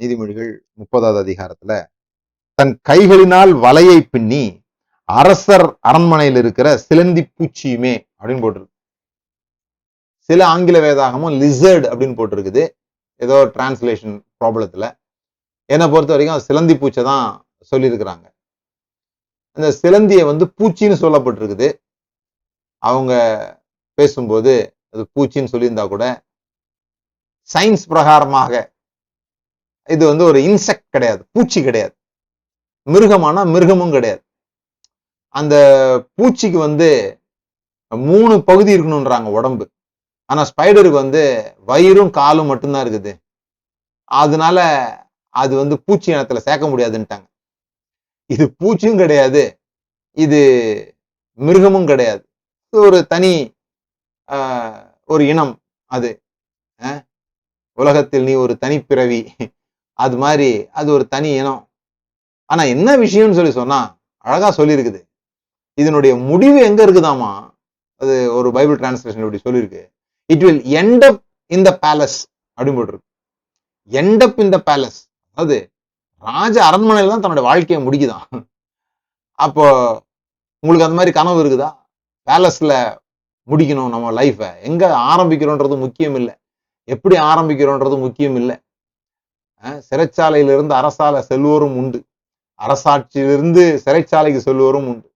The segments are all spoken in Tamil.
நீதிமொழிகள் முப்பதாவது அதிகாரத்துல தன் கைகளினால் வலையை பின்னி அரசர் அரண்மனையில் இருக்கிற சிலந்தி பூச்சியுமே அப்படின்னு போட்டிருக்கு. சில ஆங்கில வேதாகமும் லிசர்ட் அப்படின்னு போட்டிருக்குது. ஏதோ டிரான்ஸ்லேஷன் ப்ராப்ளத்துல. என்னை பொறுத்த வரைக்கும் சிலந்தி பூச்சை தான் சொல்லியிருக்கிறாங்க. அந்த சிலந்தியை வந்து பூச்சின்னு சொல்லப்பட்டிருக்குது. அவங்க பேசும்போது அது பூச்சின்னு சொல்லியிருந்தா கூட சயின்ஸ் பிரகாரமாக இது வந்து ஒரு இன்செக்ட் கிடையாது பூச்சி கிடையாது. மிருகமானா மிருகமும் கிடையாது. அந்த பூச்சிக்கு வந்து மூணு பகுதி இருக்கணும்ன்றாங்க உடம்பு. ஆனா ஸ்பைடருக்கு வந்து வயிறும் காலும் மட்டும்தான் இருக்குது. அதனால அது வந்து பூச்சி இனத்துல சேர்க்க முடியாதுன்ட்டாங்க. இது பூச்சியும் கிடையாது இது மிருகமும் கிடையாது. ஒரு தனி ஆஹ், ஒரு இனம் அது. உலகத்தில் நீ ஒரு தனிப்பிறவி அது மாதிரி அது ஒரு தனி இனம். ஆனா என்ன விஷயம்னு சொல்லி சொன்னா அழகா சொல்லியிருக்குது இதனுடைய முடிவு எங்க இருக்குதாமா? அது ஒரு பைபிள் டிரான்ஸ்லேஷன் இப்படி சொல்லியிருக்கு it will end up in the palace அப்படின்னு போட்டிருக்கு. இன் த பேலஸ் அதாவது ராஜ அரண்மனையில தான் தன்னுடைய வாழ்க்கையை முடிக்குதான். அப்போ உங்களுக்கு அந்த மாதிரி கனவு இருக்குதா? பேலஸ்ல முடிக்கணும் நம்ம லைஃப்பை எங்க ஆரம்பிக்கிறோன்றது முக்கியம் இல்லை. எப்படி ஆரம்பிக்கிறோன்றது முக்கியம் இல்லை. சிறைச்சாலையிலிருந்து அரசால செல்வோரும் உண்டு. அரசாட்சியிலிருந்து சிறைச்சாலைக்கு செல்வோரும் உண்டு.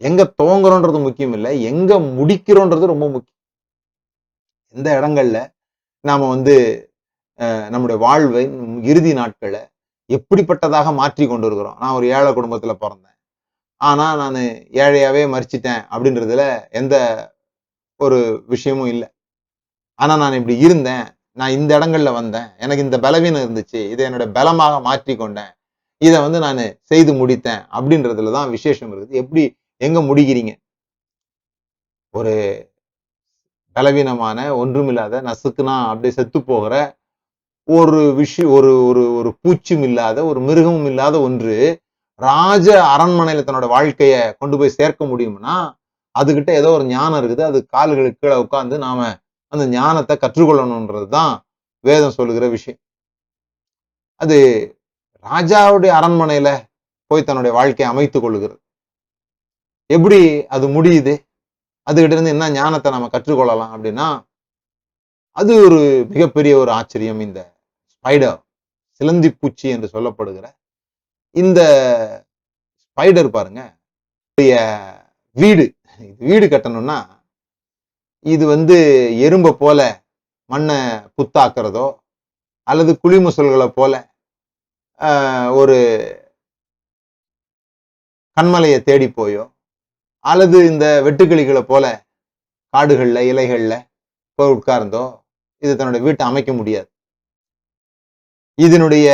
எங்க துவங்குறோன்றது முக்கியம் இல்லை எங்க முடிக்கிறோன்றது ரொம்ப முக்கியம். எந்த இடங்கள்ல நாம வந்து அஹ், நம்முடைய வாழ்வை இறுதி நாட்களை எப்படிப்பட்டதாக மாற்றி கொண்டு இருக்கிறோம் நான் ஒரு ஏழை குடும்பத்துல பிறந்தேன். ஆனா நான் ஏழையாவே மறிச்சிட்டேன் அப்படின்றதுல எந்த ஒரு விஷயமும் இல்லை. ஆனா நான் இப்படி இருந்தேன். நான் இந்த இடங்கள்ல வந்தேன். எனக்கு இந்த பலவீனம் இருந்துச்சு. இதை என்னோட பலமாக மாற்றி கொண்டேன். இதை வந்து நான் செய்து முடித்தேன் அப்படின்றதுல தான் விசேஷம் இருக்குது. எப்படி எங்க முடிக்கிறீங்க? ஒரு பலவீனமான ஒன்றுமில்லாத நசுக்குனா அப்படியே செத்து போகிற ஒரு விஷயம் ஒரு ஒரு ஒரு பூச்சும் இல்லாத ஒரு மிருகமும் இல்லாத ஒன்று ராஜ அரண்மனையில தன்னோட வாழ்க்கைய கொண்டு போய் சேர்க்க முடியும்னா அதுகிட்ட ஏதோ ஒரு ஞானம் இருக்குது. அது கால்களுக்கு கீழே உட்காந்து நாம அந்த ஞானத்தை கற்றுக்கொள்ளணுன்றது தான் வேதம் சொல்லுகிற விஷயம். அது ராஜாவுடைய அரண்மனையில போய் தன்னுடைய வாழ்க்கையை அமைத்துக் கொள்ளுகிறது எப்படி அது முடியுது? அதுகிட்ட இருந்து என்ன ஞானத்தை நம்ம கற்றுக்கொள்ளலாம் அப்படின்னா அது ஒரு மிகப்பெரிய ஒரு ஆச்சரியம் இந்த ஸ்பைடர் சிலந்தி பூச்சி என்று சொல்லப்படுகிற இந்த ஸ்பைடர் பாருங்க வீடு வீடு கட்டணும்னா இது வந்து எறும்பை போல மண்ணை புத்தாக்குறதோ அல்லது குழிமுசல்களை போல ஆஹ், ஒரு கண்மலையை தேடி போயோ அல்லது இந்த வெட்டுக்கிளிகளை போல காடுகள்ல இலைகள்ல போய் உட்கார்ந்தோ இது தன்னுடைய வீட்டை அமைக்க முடியாது. இதனுடைய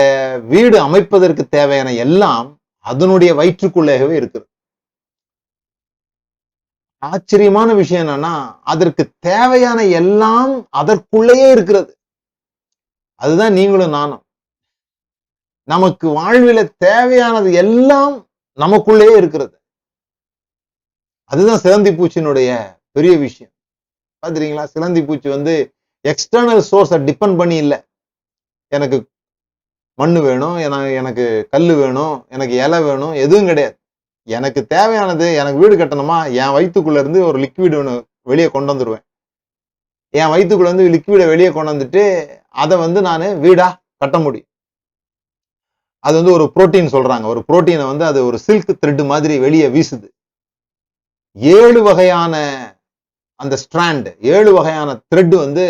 வீடு அமைப்பதற்கு தேவையான எல்லாம் அதனுடைய வயிற்றுக்குள்ளேயே இருக்குது. ஆச்சரியமான விஷயம் என்னன்னா அதற்கு தேவையான எல்லாம் அதற்குள்ளேயே இருக்கிறது. அதுதான் நீங்களும் நானும். நமக்கு வாழ்வில தேவையானது எல்லாம் நமக்குள்ளேயே இருக்கிறது. அதுதான் சிலந்தி பூச்சியினுடைய பெரிய விஷயம். பாத்துறீங்களா சிலந்தி பூச்சி வந்து எக்ஸ்டர்னல் சோர்ஸை டிபெண்ட் பண்ணி இல்லை. எனக்கு மண்ணு வேணும் எனக்கு கல் வேணும் எனக்கு இலை வேணும் எதுவும் கிடையாது. எனக்கு தேவையானது எனக்கு வீடு கட்டணுமா? என் வயிற்றுக்குள்ள இருந்து ஒரு லிக்விட் ஒன்று வெளியே கொண்டு வந்துருவேன். என் வயிற்றுக்குள்ள இருந்து லிக்விடை வெளியே கொண்டு வந்துட்டு அதை வந்து நான் வீடா கட்ட முடியும். அது வந்து ஒரு புரோட்டீன் சொல்றாங்க. ஒரு புரோட்டீனை வந்து அது ஒரு சில்க் த்ரெட் மாதிரி வெளியே வீசுது. ஏழு வகையான அந்த ஸ்ட்ராண்டு ஏழு வகையான த்ரெட் வந்து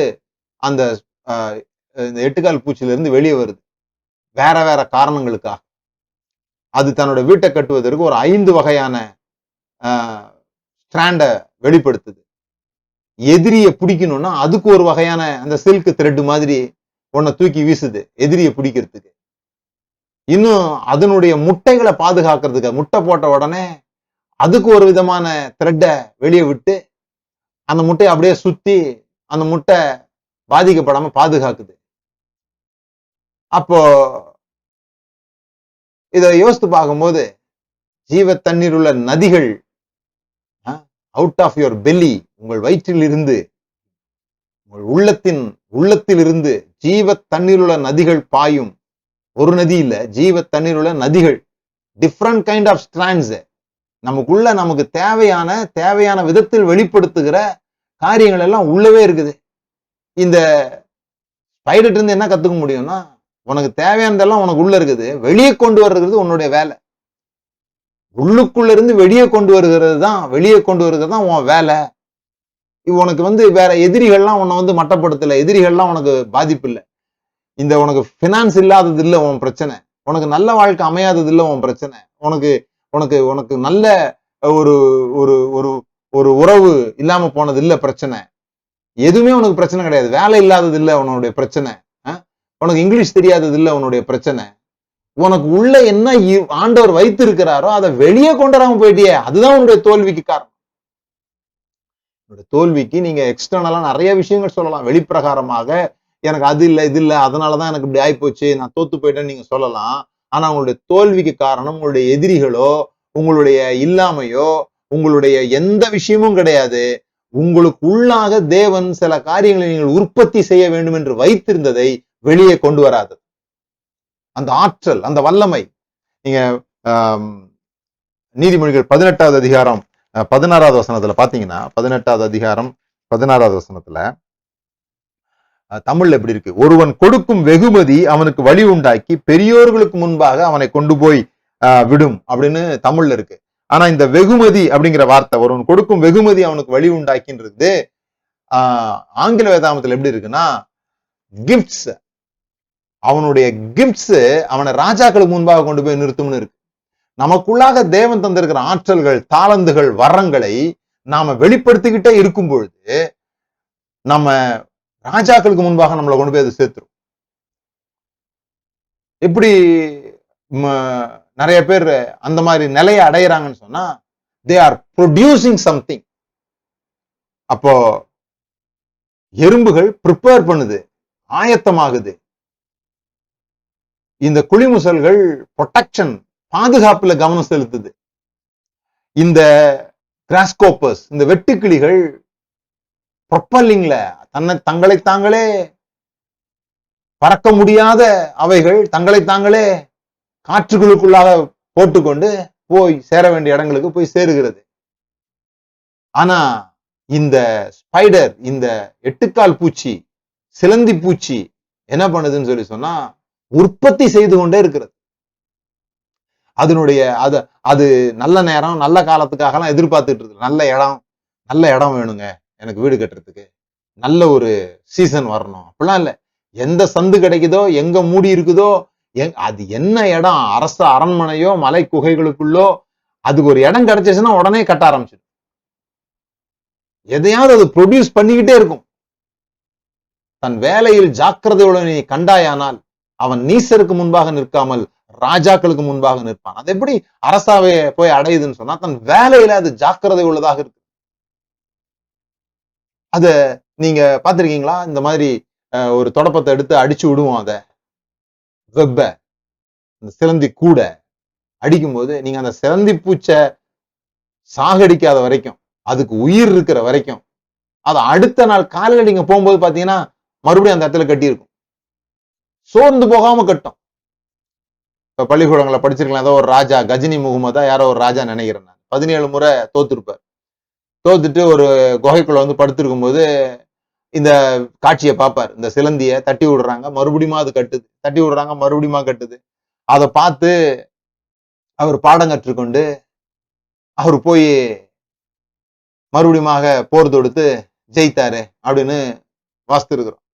அந்த இந்த எட்டுக்கால் பூச்சியிலிருந்து வெளியே வருது. வேற வேற காரணங்களுக்காக. அது தன்னோட வீட்டை கட்டுவதற்கு ஒரு ஐந்து வகையான ஸ்ட்ராண்டை வெளிப்படுத்துது. எதிரியை பிடிக்கணும்னா அதுக்கு ஒரு வகையான அந்த சில்க் த்ரெட் மாதிரி உன்னை தூக்கி வீசுது எதிரியை பிடிக்கிறதுக்கு. இன்னும் அதனுடைய முட்டைகளை பாதுகாக்கிறதுக்கு முட்டை போட்ட உடனே அதுக்கு ஒரு விதமான த்ரெட்டை வெளியே விட்டு அந்த முட்டையை அப்படியே சுத்தி அந்த முட்டை பாதிக்கப்படாம பாதுகாக்குது. அப்போ இதை யோசித்து பார்க்கும்போது ஜீவ தண்ணீர் உள்ள நதிகள் அவுட் ஆஃப் யுவர் பெல்லி உங்கள் வயிற்றில் இருந்து உங்கள் உள்ளத்தின் உள்ளத்தில் இருந்து ஜீவ தண்ணீர் உள்ள நதிகள் பாயும். ஒரு நதி இல்ல ஜீவ தண்ணீர் உள்ள நதிகள். டிஃப்ரெண்ட் கைண்ட் ஆஃப் ஸ்ட்ராண்ட்ஸ் நமக்குள்ள நமக்கு தேவையான தேவையான விதத்தில் வெளிப்படுத்துகிற காரியங்கள் எல்லாம் உள்ளவே இருக்குது. இந்த ஸ்பைடர்ட் இருந்து என்ன கத்துக்க முடியும்னா உனக்கு தேவையானதெல்லாம் உனக்கு உள்ள இருக்குது. வெளியே கொண்டு வர்றது உன்னுடைய வேலை. உள்ளுக்குள்ள இருந்து வெளியே கொண்டு வருகிறது தான் வெளியே கொண்டு வருகிறது தான் உன் வேலை. உனக்கு வந்து வேற எதிரிகள்லாம் உன்னை வந்து மட்டப்படுத்தல. எதிரிகள்லாம் உனக்கு பாதிப்பு இல்லை இந்த உனக்கு ஃபினான்ஸ் இல்லாதது இல்லை உன் பிரச்சனை. உனக்கு நல்ல வாழ்க்கை அமையாதது இல்லை உன் பிரச்சனை. உனக்கு உனக்கு உனக்கு நல்ல ஒரு ஒரு ஒரு ஒரு உறவு இல்லாம போனது இல்லை பிரச்சனை. எதுவுமே உனக்கு பிரச்சனை கிடையாது. வேலை இல்லாதது இல்லை உன்னுடைய பிரச்சனை. உனக்கு இங்கிலீஷ் தெரியாதது இல்லை உன்னுடைய பிரச்சனை. உனக்கு உள்ள என்ன இ- ஆண்டவர் வைத்து இருக்கிறாரோ அதை வெளியே கொண்டு வராம போயிட்டியே. அதுதான் உன்னுடைய தோல்விக்கு காரணம். உன்னுடைய தோல்விக்கு நீங்க எக்ஸ்டர்னலா நிறைய விஷயங்கள் சொல்லலாம். வெளிப்பிரகாரமாக எனக்கு அது இல்லை இது இல்லை அதனாலதான் எனக்கு இப்படி ஆயிப்போச்சு நான் தோத்து போயிட்டேன்னு நீங்க சொல்லலாம். ஆனா உங்களுடைய தோல்விக்கு காரணம் உங்களுடைய எதிரிகளோ உங்களுடைய இல்லாமையோ உங்களுடைய எந்த விஷயமும் கிடையாது. உங்களுக்கு உள்ளாக தேவன் சில காரியங்களை நீங்கள் உற்பத்தி செய்ய வேண்டும் என்று வைத்திருந்ததை வெளியே கொண்டு வராது. அந்த ஆற்றல் அந்த வல்லமை நீங்க நீதிமொழிகள் பதினெட்டாவது அதிகாரம் பதினாறாவது வசனத்துல பாத்தீங்கன்னா பதினெட்டாவது அதிகாரம் பதினாறாவது வசனத்துல தமிழ்ல எப்படி இருக்கு? ஒருவன் கொடுக்கும் வெகுமதி அவனுக்கு வழி உண்டாக்கி பெரியோர்களுக்கு முன்பாக அவனை கொண்டு போய் அஹ், விடும் அப்படின்னு தமிழ்ல இருக்கு. ஆனா இந்த வெகுமதி அப்படிங்கிற வார்த்தை ஒருவன் கொடுக்கும் வெகுமதி அவனுக்கு வழி உண்டாக்கின்றது ஆஹ் ஆங்கில வேதாமத்துல எப்படி இருக்குன்னா கிஃப்ட்ஸ் அவனுடைய கிஃப்ட்ஸ் அவனை ராஜாக்களுக்கு முன்பாக கொண்டு போய் நிறுத்தும்னு இருக்கு. நமக்குள்ளாக தேவன் தந்திருக்கிற ஆற்றல்கள் தாளந்துகள் வரங்களை நாம வெளிப்படுத்திக்கிட்டே இருக்கும் பொழுது நம்ம ராஜாக்களுக்கு முன்பாக நம்மளை கொண்டு போய் அதை சேர்த்துரும். எப்படி நிறைய பேர் அந்த மாதிரி நிலையை அடையிறாங்கன்னு சொன்னா தே ஆர் ப்ரொடியூசிங் சம்திங் அப்போ எறும்புகள் ப்ரிப்பேர் பண்ணுது ஆயத்தமாகுது. இந்த குழிமுசல்கள் ப்ரொடெக்ஷன் பாதுகாப்புல கவனம் செலுத்துது. இந்த கிராஸ்கோப்பர்ஸ் இந்த வெட்டுக்கிளிகள் ப்ரொப்பல்லிங்ல தன்னை தங்களை தாங்களே பறக்க முடியாத அவைகள் தங்களை தாங்களே காற்றுகளுக்குள்ளாக போட்டுக்கொண்டு போய் சேர வேண்டிய இடங்களுக்கு போய் சேருகிறது. ஆனா இந்த ஸ்பைடர் இந்த எட்டுக்கால் பூச்சி சிலந்தி பூச்சி என்ன பண்ணுதுன்னு சொல்லி சொன்னா உற்பத்தி செய்து கொண்டே இருக்கிறது. அதனுடைய அது அது நல்ல நேரம் நல்ல காலத்துக்காகலாம் எதிர்பார்த்துட்டு இருக்கு. நல்ல இடம் நல்ல இடம் வேணுங்க எனக்கு வீடு கட்டுறதுக்கு. நல்ல ஒரு சீசன் வரணும். அப்படிலாம் இல்ல. எந்த சந்து கிடைக்குதோ எங்க மூடி இருக்குதோ எங் அது என்ன இடம்? அரச அரண்மனையோ மலை குகைகளுக்குள்ளோ அதுக்கு ஒரு இடம் கிடைச்சிச்சுன்னா உடனே கட்ட ஆரம்பிச்சிடும். எதையாவது அது ப்ரொடியூஸ் பண்ணிக்கிட்டே இருக்கும். தன் வேலையில் ஜாக்கிரதையுடன் நீ கண்டாயானால் அவன் நீசருக்கு முன்பாக நிற்காமல் ராஜாக்களுக்கு முன்பாக நிற்பான். அது எப்படி அரசாவை போய் அடையுதுன்னு சொன்னா தன் வேலையில அது ஜாக்கிரதை உள்ளதாக இருக்கு. அத நீங்க பாத்திருக்கீங்களா இந்த மாதிரி அஹ், ஒரு தொடப்பத்தை எடுத்து அடிச்சு விடுவோம் அத. வெப்ப. இந்த சிலந்தி கூட. அடிக்கும்போது நீங்க அந்த சிலந்தி பூச்சை சாகடிக்காத வரைக்கும் அதுக்கு உயிர் இருக்கிற வரைக்கும் அதை அடுத்த நாள் காலையில நீங்க போகும்போது பாத்தீங்கன்னா மறுபடியும் அந்த இடத்துல கட்டியிருக்கும். சோர்ந்து போகாம கட்டும். இப்ப பள்ளிக்கூடங்களை படிச்சிருக்கலாம். ஏதோ ஒரு ராஜா கஜினி முகமதா யாரோ ஒரு ராஜா நினைக்கிறேன் நான். பதினேழு முறை தோத்துருப்பார். தோத்துட்டு ஒரு குகைக்குள்ள வந்து படுத்திருக்கும் போது இந்த காட்சியை பார்ப்பார். இந்த சிலந்திய தட்டி விடுறாங்க. மறுபடியும் அது கட்டுது. தட்டி விடுறாங்க மறுபடியும் கட்டுது. அதை பார்த்து அவர் பாடம் கற்றுக்கொண்டு அவர் போய் மறுபடியும் போர் தொடுத்து ஜெயித்தாரு அப்படின்னு வாசித்திருக்கிறோம்.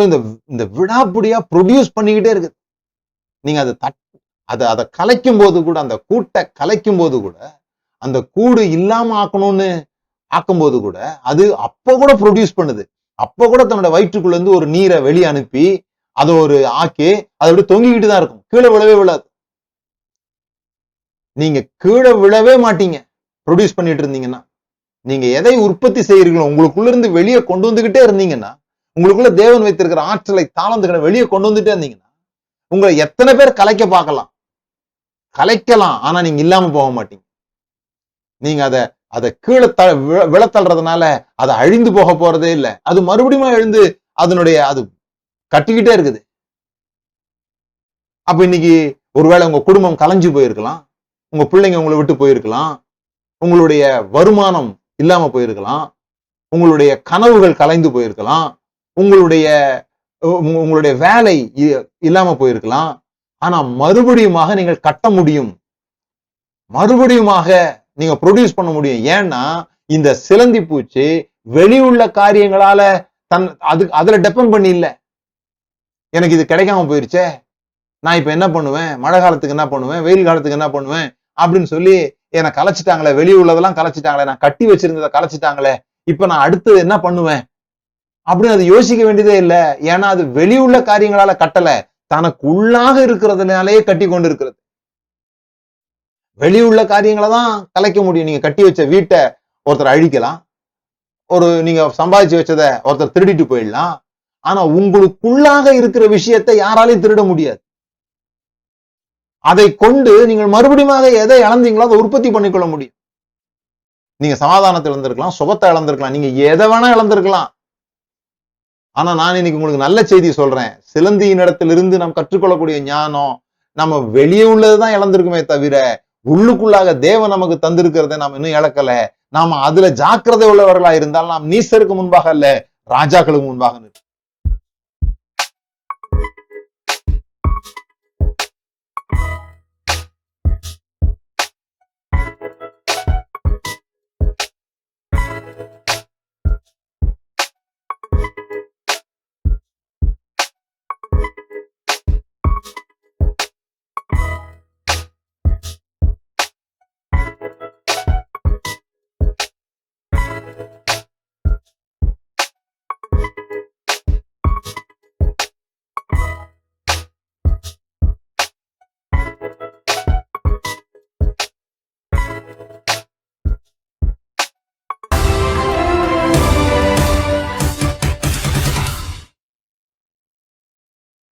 ஸோ இந்த இந்த விடாப்புடியா ப்ரொடியூஸ் பண்ணிக்கிட்டே இருக்குது. நீங்க அதை தட் அதை அதை கலைக்கும் போது கூட அந்த கூட்டை கலைக்கும் போது கூட அந்த கூடு இல்லாம ஆக்கணும்னு ஆக்கும்போது கூட அது அப்ப கூட ப்ரொடியூஸ் பண்ணுது. அப்ப கூட தன்னோட வயிற்றுக்குள்ள இருந்து ஒரு நீரை வெளியே அனுப்பி அதை ஒரு ஆக்கி அதை விட தொங்கிக்கிட்டு தான் இருக்கும். கீழே விழவே விழாது. நீங்க கீழே விழவே மாட்டீங்க ப்ரொடியூஸ் பண்ணிட்டு இருந்தீங்கன்னா. நீங்க எதை உற்பத்தி செய்யறீங்களோ உங்களுக்குள்ள இருந்து வெளியே கொண்டு வந்துகிட்டே இருந்தீங்கன்னா உங்களுக்குள்ள தேவன் வைத்திருக்கிற ஆற்றலை தாளந்துகளை வெளியே கொண்டு வந்துட்டே இருந்தீங்கன்னா உங்களை எத்தனை பேர் கலைக்க பார்க்கலாம்? கலைக்கலாம் ஆனா நீங்க இல்லாம போக மாட்டீங்க. நீங்க அதை அதை கீழே த விழ- விழத்தள்ளுறதுனால அது அழிந்து போக போறதே இல்லை. அது மறுபடியும் எழுந்து அதனுடைய அது கட்டிக்கிட்டே இருக்குது. அப்ப இன்னைக்கு ஒருவேளை உங்க குடும்பம் கலைஞ்சு போயிருக்கலாம். உங்க பிள்ளைங்க உங்களை விட்டு போயிருக்கலாம். உங்களுடைய வருமானம் இல்லாம போயிருக்கலாம். உங்களுடைய கனவுகள் கலைந்து போயிருக்கலாம். உங்களுடைய உங்களுடைய வேலை இ- இல்லாம போயிருக்கலாம். ஆனா மறுபடியுமாக நீங்கள் கட்ட முடியும். மறுபடியுமாக நீங்க ப்ரொடியூஸ் பண்ண முடியும். ஏன்னா இந்த சிலந்தி பூச்சி வெளியுள்ள காரியங்களால தன் அது அதுல டெபெண்ட் பண்ணி இல்ல. எனக்கு இது கிடைக்காம போயிருச்சே. நான் இப்ப என்ன பண்ணுவேன்? மழை காலத்துக்கு என்ன பண்ணுவேன்? வெயில் காலத்துக்கு என்ன பண்ணுவேன்? அப்படின்னு சொல்லி என்னை கலைச்சிட்டாங்களே வெளியே உள்ளதெல்லாம் கலைச்சிட்டாங்களே நான் கட்டி வச்சிருந்ததை கலைச்சிட்டாங்களே இப்ப நான் அடுத்து என்ன பண்ணுவேன்? அப்படின்னு அது யோசிக்க வேண்டியதே இல்ல. ஏன்னா அது வெளியுள்ள காரியங்களால கட்டல. தனக்கு உள்ளாக இருக்கிறதுனாலேயே கட்டி கொண்டு இருக்கிறது வெளியுள்ள காரியங்களை தான் கலைக்க முடியும். நீங்க கட்டி வச்ச வீட்டை ஒருத்தர் அழிக்கலாம். ஒரு நீங்க சம்பாதிச்சு வச்சத ஒருத்தர் திருடிட்டு போயிடலாம். ஆனா உங்களுக்குள்ளாக இருக்கிற விஷயத்தை யாராலையும் திருட முடியாது. அதை கொண்டு நீங்கள் மறுபடியும் எதை இழந்தீங்களோ அதை உற்பத்தி பண்ணிக்கொள்ள முடியும். நீங்க சமாதானத்தை இழந்திருக்கலாம் சுகத்தை இழந்திருக்கலாம். நீங்க எதை வேணா இழந்திருக்கலாம். ஆனா நான் இன்னைக்கு உங்களுக்கு நல்ல செய்தி சொல்றேன். சிலந்தியின் இடத்திலிருந்து நாம் கற்றுக்கொள்ளக்கூடிய ஞானம் நம்ம வெளியே உள்ளதுதான் இழந்திருக்குமே தவிர உள்ளுக்குள்ளாக தேவன் நமக்கு தந்திருக்கிறதை நாம் இன்னும் இழக்கல. நாம அதுல ஜாக்கிரதை உள்ளவர்களா இருந்தால் நாம் நீசருக்கு முன்பாக அல்ல ராஜாக்களுக்கு முன்பாக நிற்போம்.